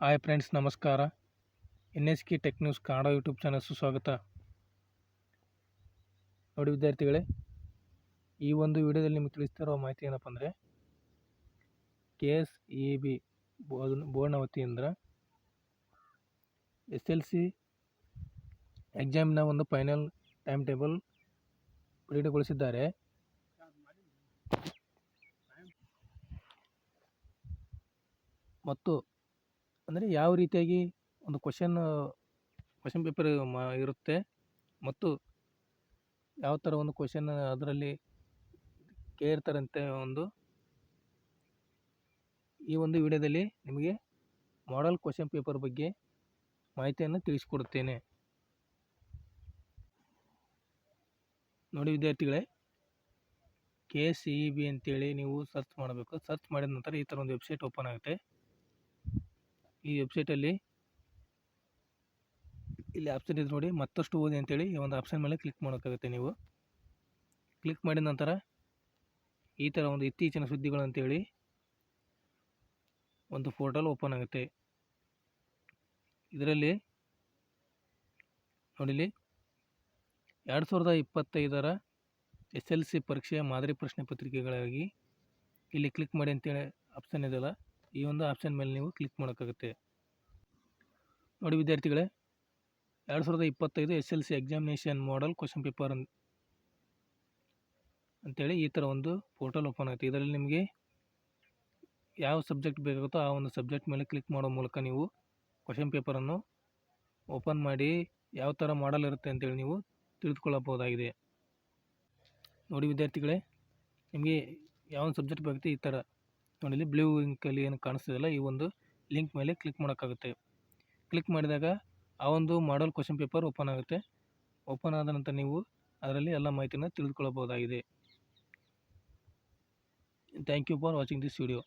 Hi friends, ನಮಸ್ಕಾರ. N S K tech news Kannada YouTube channel ಸುಸ್ವಾಗತ. ನೋಡಿ ವಿದ್ಯಾರ್ಥಿಗಳೇ, ಈ ಒಂದು ವಿಡಿಯೋದಲ್ಲಿ ನಿಮಗೆ ತಿಳಿಸ್ತಿರೋ ಮಾಹಿತಿ ಏನಪ್ಪ ಅಂದರೆ ಕೆ ಎಸ್ ಇ ಬಿ ಬೋರ್ಡ್ನ ವತಿಯಿಂದ ಎಸ್ ಎಲ್ ಸಿ ಎಕ್ಸಾಮ್ನ ಒಂದು ಫೈನಲ್ ಟೈಮ್ ಟೇಬಲ್ ಬಿಡುಗಡೆಗೊಳಿಸಿದ್ದಾರೆ. ಮತ್ತು ಅಂದರೆ ಯಾವ ರೀತಿಯಾಗಿ ಒಂದು ಕ್ವಶನ್ ಕ್ವಶನ್ ಪೇಪರ್ ಮ ಇರುತ್ತೆ ಮತ್ತು ಯಾವ ಥರ ಒಂದು ಕ್ವಶನ್ ಅದರಲ್ಲಿ ಕೇಳ್ತಾರಂತೆ ಒಂದು ಈ ಒಂದು ವಿಡಿಯೋದಲ್ಲಿ ನಿಮಗೆ ಮಾಡಲ್ ಕ್ವಶನ್ ಪೇಪರ್ ಬಗ್ಗೆ ಮಾಹಿತಿಯನ್ನು ತಿಳಿಸಿಕೊಡುತ್ತೇನೆ ನೋಡಿ ವಿದ್ಯಾರ್ಥಿಗಳೇ ಕೆ ಸಿ ಇ ಬಿ ಅಂತೇಳಿ ನೀವು ಸರ್ಚ್ ಮಾಡಬೇಕು. ಸರ್ಚ್ ಮಾಡಿದ ನಂತರ ಈ ಥರ ಒಂದು ವೆಬ್ಸೈಟ್ ಓಪನ್ ಆಗುತ್ತೆ. ಈ ವೆಬ್ಸೈಟಲ್ಲಿ ಇಲ್ಲಿ ಆಪ್ಷನ್ ಇದೆ ನೋಡಿ, ಮತ್ತಷ್ಟು ಓದಿ ಅಂತೇಳಿ ಈ ಒಂದು ಆಪ್ಷನ್ ಮೇಲೆ ಕ್ಲಿಕ್ ಮಾಡೋಕ್ಕಾಗುತ್ತೆ ನೀವು. ಕ್ಲಿಕ್ ಮಾಡಿದ ನಂತರ ಈ ಥರ ಒಂದು ಇತ್ತೀಚಿನ ಸುದ್ದಿಗಳು ಅಂತೇಳಿ ಒಂದು ಪೋರ್ಟಲ್ ಓಪನ್ ಆಗುತ್ತೆ. ಇದರಲ್ಲಿ ನೋಡಿಲಿ ಎರಡು ಸಾವಿರದ ಇಪ್ಪತ್ತೈದರ ಎಸ್ ಎಲ್ ಸಿ ಪರೀಕ್ಷೆಯ ಮಾದರಿ ಪ್ರಶ್ನೆ ಪತ್ರಿಕೆಗಳಾಗಿ ಇಲ್ಲಿ ಕ್ಲಿಕ್ ಮಾಡಿ ಅಂತೇಳಿ ಆಪ್ಷನ್ ಇದೆಯಲ್ಲ, ಈ ಒಂದು ಆಪ್ಷನ್ ಮೇಲೆ ನೀವು ಕ್ಲಿಕ್ ಮಾಡೋಕ್ಕಾಗುತ್ತೆ. ನೋಡಿ ವಿದ್ಯಾರ್ಥಿಗಳೇ, ಎರಡು ಸಾವಿರದ ಇಪ್ಪತ್ತೈದು S L C examination model question paper ಅಂತೇಳಿ ಈ ಥರ ಒಂದು ಪೋರ್ಟಲ್ ಓಪನ್ ಆಗುತ್ತೆ ಇದರಲ್ಲಿ ನಿಮಗೆ ಯಾವ ಸಬ್ಜೆಕ್ಟ್ ಬೇಕಾಗುತ್ತೋ ಆ ಒಂದು ಸಬ್ಜೆಕ್ಟ್ ಮೇಲೆ ಕ್ಲಿಕ್ ಮಾಡೋ ಮೂಲಕ ನೀವು ಕ್ವಶನ್ ಪೇಪರನ್ನು ಓಪನ್ ಮಾಡಿ ಯಾವ ಥರ ಮಾಡಲ್ ಇರುತ್ತೆ ಅಂತೇಳಿ ನೀವು ತಿಳಿದುಕೊಳ್ಳಬಹುದಾಗಿದೆ. ನೋಡಿ ವಿದ್ಯಾರ್ಥಿಗಳೇ, ನಿಮಗೆ ಯಾವ ಸಬ್ಜೆಕ್ಟ್ ಬೇಕಾಗುತ್ತೆ ಈ ಥರ ನೋಡಿ ಬ್ಲೂ ಇಂಕಲ್ಲಿ ಏನು ಕಾಣಿಸ್ತಿದೆಯಲ್ಲ ಈ ಒಂದು ಲಿಂಕ್ ಮೇಲೆ ಕ್ಲಿಕ್ ಮಾಡೋಕ್ಕಾಗುತ್ತೆ. ಕ್ಲಿಕ್ ಮಾಡಿದಾಗ ಆ ಒಂದು ಮಾಡಲ್ ಕ್ವಶನ್ ಪೇಪರ್ ಓಪನ್ ಆಗುತ್ತೆ. ಓಪನ್ ಆದ ನಂತರ ನೀವು ಅದರಲ್ಲಿ ಎಲ್ಲ ಮಾಹಿತಿಯನ್ನು ತಿಳಿದುಕೊಳ್ಳಬಹುದಾಗಿದೆ. Thank you for watching this video